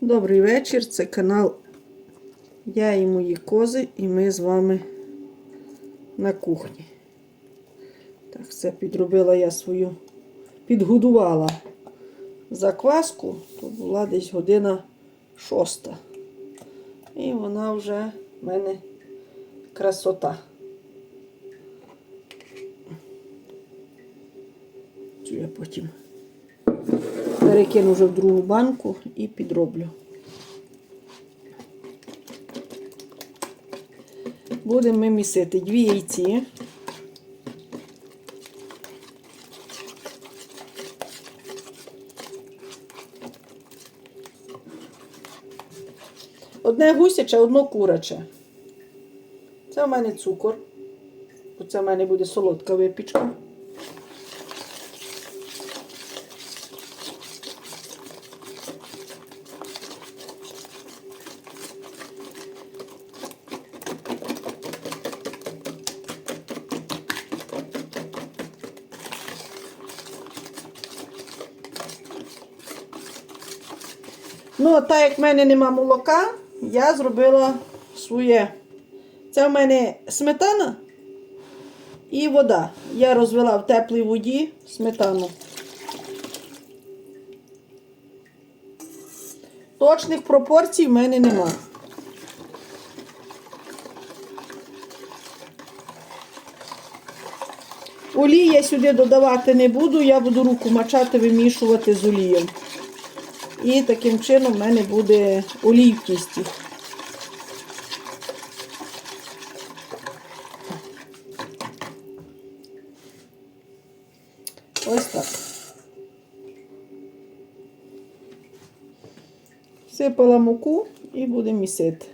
Добрий вечір, це канал Я і мої кози, і ми з вами на кухні. Так, це підробила я свою, підгодувала закваску, то була десь година шоста. І вона вже в мене красота. Цю я потім перекину вже в другу банку і підроблю. Будемо ми місити дві яйці. Одне гусяче, одно куряче. Це у мене цукор. бо Це в мене буде солодка випічка. Ну, так як в мене нема молока, я зробила своє. Це в мене сметана і вода. Я розвела в теплій воді сметану. Точних пропорцій в мене нема. Олії я сюди додавати не буду, я буду руку мачати, вимішувати з олією. І таким чином в мене буде олій в тісті. Ось так. Сипала муку і будемо місити.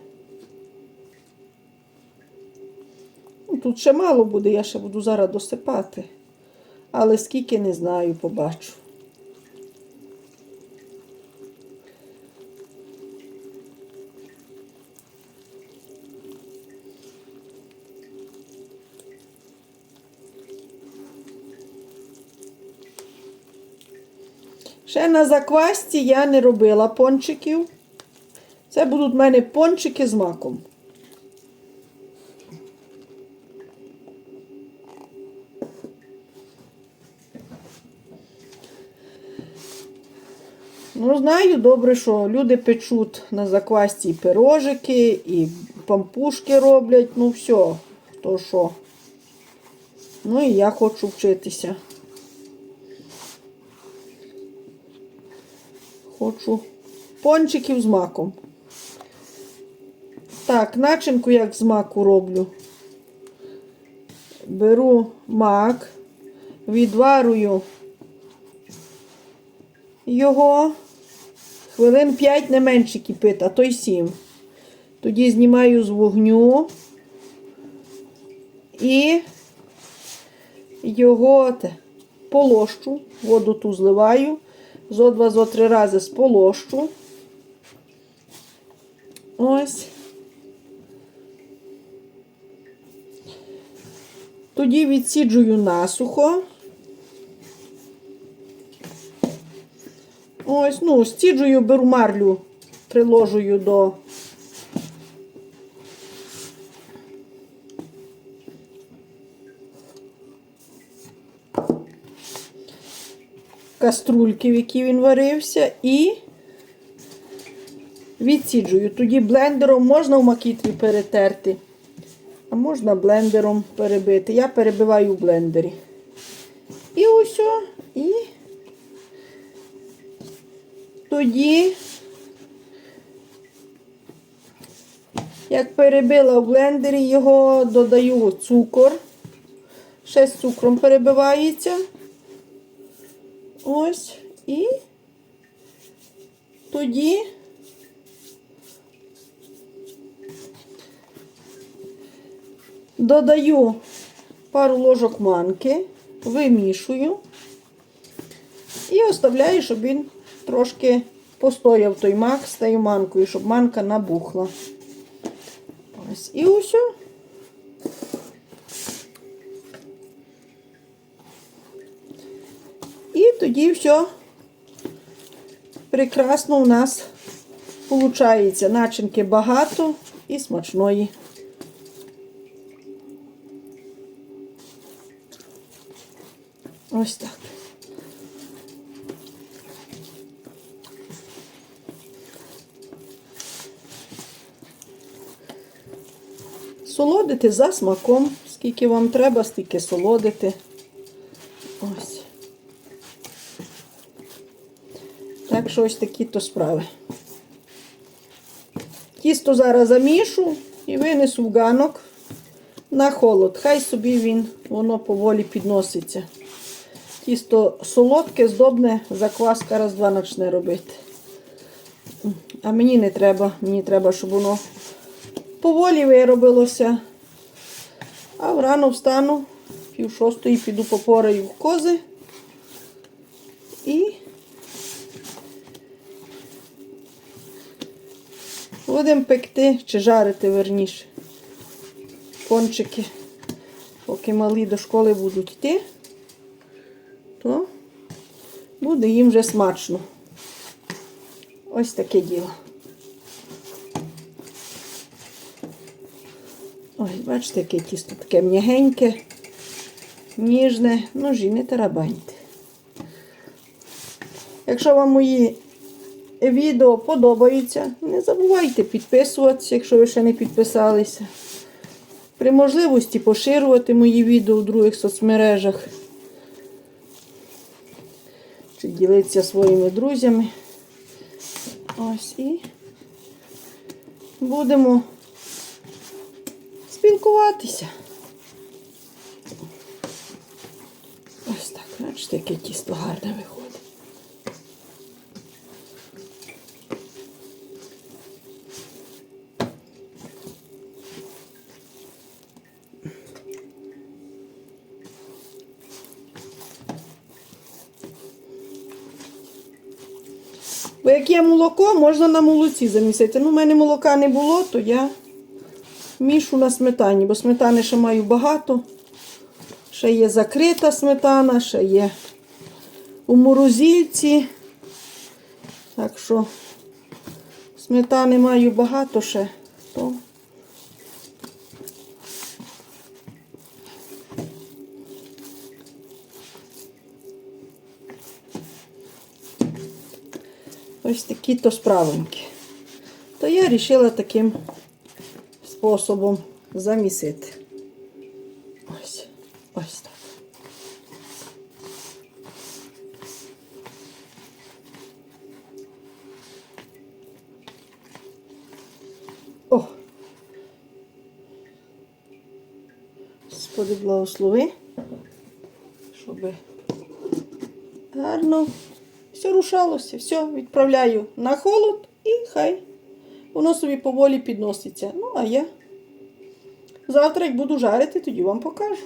Ну, Тут ще мало буде, я ще буду зараз досипати. Але скільки не знаю, побачу. Ще на заквасці я не робила пончиків. Це будуть в мене пончики з маком. Ну, знаю добре, що люди печуть на заквасці і пирожики, і пампушки роблять, ну все, хто що. Ну і я хочу вчитися. Хочу пончиків з маком. Так, начинку як з маку роблю. Беру мак, відварую його хвилин 5 не менше кипить, а то й 7. Тоді знімаю з вогню і його полощу, воду ту зливаю зо два, зо три рази сполощу. Ось. Тоді відсіджую насухо. Ось, ну, стіджую, беру марлю, приложую до каструльки, в якій він варився, і відсіджую. Тоді блендером можна в макітрі перетерти, а можна блендером перебити. Я перебиваю в блендері. І ось, і тоді, як перебила в блендері, його додаю цукор. Ще з цукром перебивається. Ось і тоді додаю пару ложок манки, вимішую і оставляю, щоб він трошки постояв той мак з тією манкою, щоб манка набухла. Ось і усе. Тоді все прекрасно у нас Получається начинки багато і смачної. Ось так. Солодити за смаком. Скільки вам треба, стільки солодити. Ось. Так що ось такі то справи. Тісто зараз замішу і винесу в ганок на холод. Хай собі він, воно поволі підноситься. Тісто солодке, здобне, закваска раз-два почне робити. А мені не треба, мені треба, щоб воно поволі виробилося. А врано встану, пів шостої піду попораю в кози. Будемо пекти чи жарити верніше. Кончики, поки малі до школи будуть йти, то буде їм вже смачно. Ось таке діло. Ось, бачите, яке тісто таке м'ягеньке, ніжне, ножі не тарабаньте. Якщо вам мої відео подобаються, не забувайте підписуватися, якщо ви ще не підписалися. При можливості поширювати мої відео в других соцмережах. Чи ділитися своїми друзями. Ось і будемо спілкуватися. Ось так, бачите, яке тісто гарне виходить. Як є молоко, можна на молоці замісити. Ну, в мене молока не було, то я мішу на сметані, бо сметани ще маю багато. Ще є закрита сметана, ще є у морозильці. Так що сметани маю багато ще. Ось такі то справоньки. То я вирішила таким способом замісити. Ось, ось так. О! Господи, благослови, щоб гарно все рушалося, все відправляю на холод і хай воно собі поволі підноситься. Ну, а я завтра, як буду жарити, тоді вам покажу.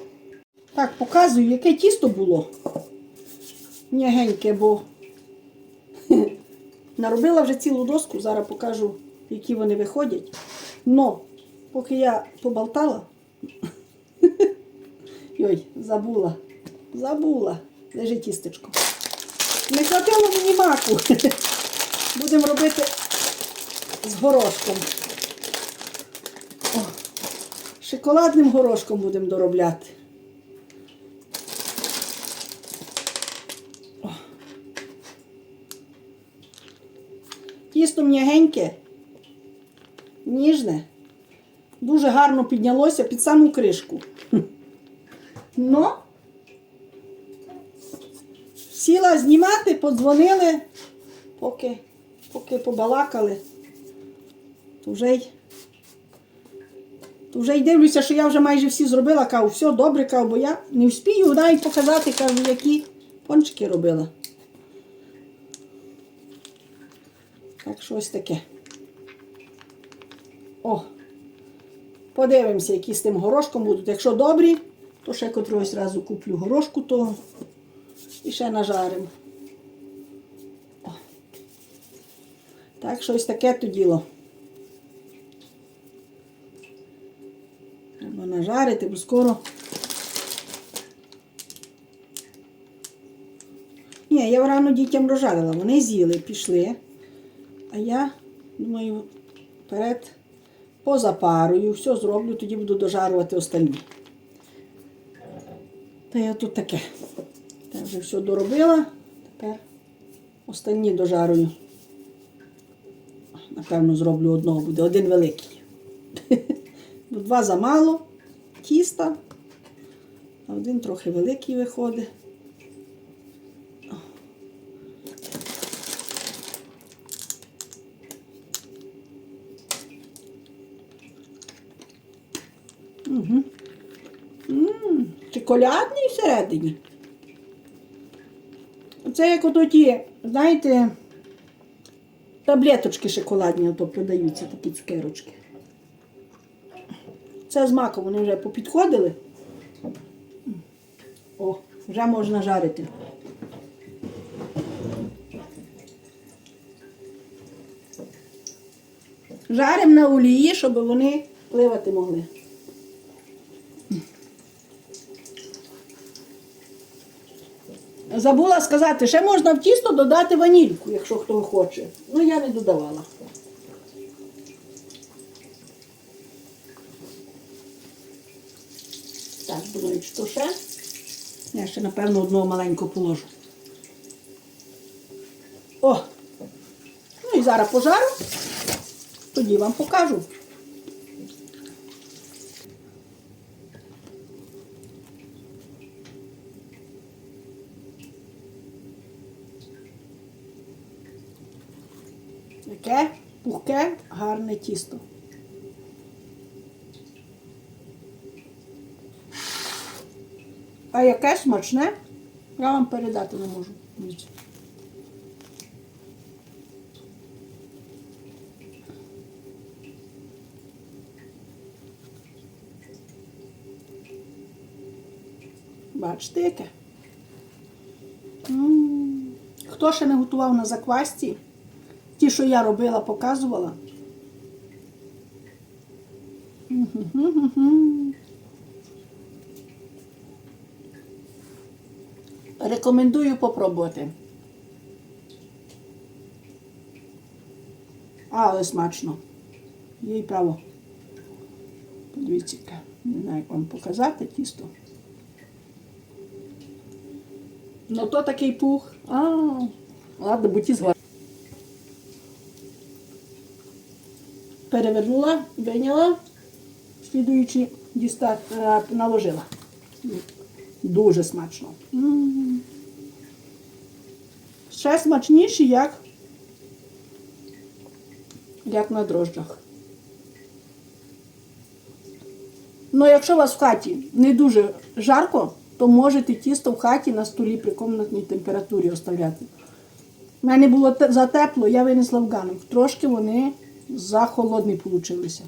Так, показую, яке тісто було. М'ягеньке, бо наробила вже цілу доску, зараз покажу, які вони виходять. Но, поки я поболтала, Йой, забула. Забула. Лежить тістечко. Не хватило мені маку. Будемо робити з горошком. О, шоколадним горошком будемо доробляти. О. Тісто м'ягеньке, ніжне, дуже гарно піднялося під саму кришку. Но сіла знімати, подзвонили, поки, поки побалакали, то вже й то й дивлюся, що я вже майже всі зробила, кажу, все добре, кажу, бо я не вспію навіть показати, кажу, які пончики робила. Так що ось таке. О! Подивимося, які з тим горошком будуть. Якщо добрі, то ще котрогось разу куплю горошку того і ще нажаримо. О. Так, що ось таке то діло. Треба нажарити, бо скоро. Ні, я рано дітям розжарила, вони з'їли, пішли. А я Думаю, вперед позапарую, все зроблю, тоді буду дожарувати остальні. Та я тут таке. Та вже все доробила. Тепер останні дожарую. Напевно, зроблю одного буде, один великий. Два замало тіста, а один трохи великий виходить. Угу. М, Шоколадний всередині. Це як ото ті, знаєте, таблеточки шоколадні ото продаються, такі цукерочки. Це з маком вони вже попідходили. О, вже можна жарити. Жаримо на олії, щоб вони пливати могли. Забула сказати, ще можна в тісто додати ванільку, якщо хто хоче. Ну, я не додавала. Так, думаю, що ще. Я ще, напевно, одного маленького положу. О! Ну і зараз пожару, тоді вам покажу. Яке пухке, гарне тісто. А яке смачне, я вам передати не можу. Бачите, яке? М. Хто ще не готував на заквасті? Ті, що я робила, показувала. Рекомендую попробувати. Але смачно. Є й право. Подивіться, не знаю, як вам показати тісто. Ну то такий пух. А, ладно, будьте згодні. Перевернула, вийняла, слідуючи діста, е, наложила. Дуже смачно. Ще смачніші, як, як на дрожджах. Ну, якщо у вас в хаті не дуже жарко, то можете тісто в хаті на столі при комнатній температурі оставляти. У мене було затепло, я винесла в ганок. Трошки вони захолодні получилися.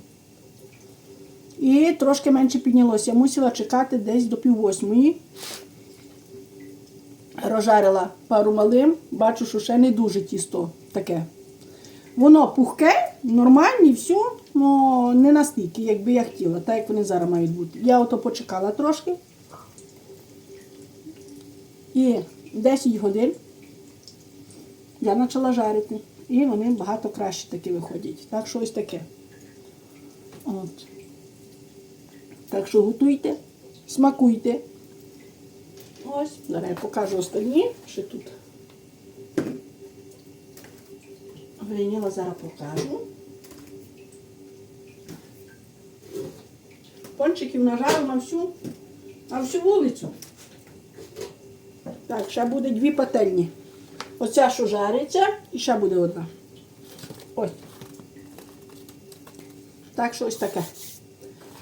І трошки менше піднялося. Я мусила чекати десь до пів восьмої. Розжарила пару малим, бачу, що ще не дуже тісто таке. Воно пухке, нормальне, все, але не настільки, як би я хотіла, так як вони зараз мають бути. Я ото почекала трошки. І 10 годин я почала жарити. І вони багато краще такі виходять. Так що ось таке. От. Так що готуйте, смакуйте. Ось, зараз я покажу останні, що тут. Вийняла, зараз покажу. Пончиків нажару на всю, на всю вулицю. Так, ще буде дві пательні. Оця, що жариться, і ще буде одна. Ось. Так що ось таке.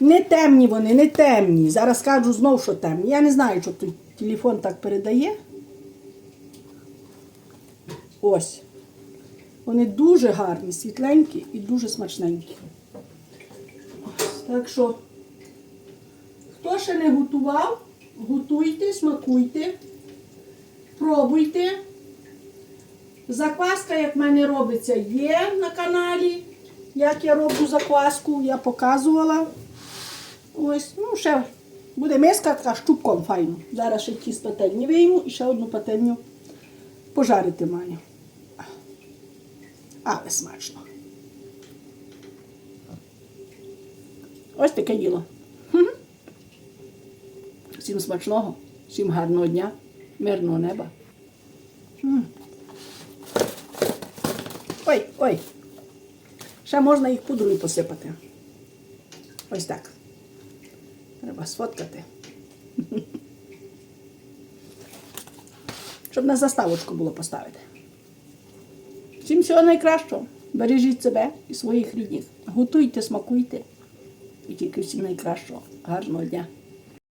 Не темні вони, не темні. Зараз кажу знов, що темні. Я не знаю, що тут телефон так передає. Ось. Вони дуже гарні, світленькі і дуже смачненькі. Ось. Так що, хто ще не готував, готуйте, смакуйте, пробуйте. Закваска, як в мене робиться, є на каналі. Як я роблю закваску, я показувала. Ось, ну, ще буде миска така штубком файно. Зараз ще ті з пательні вийму і ще одну пательню пожарити маю. Але смачно. Ось таке діло. Всім смачного, всім гарного дня, мирного неба. М. Ой, ой. Ще можна їх пудрою посипати. Ось так. Треба сфоткати. Щоб на заставочку було поставити. Всім всього найкращого. Бережіть себе і своїх рідних. Готуйте, смакуйте. І тільки всім найкращого. Гарного дня.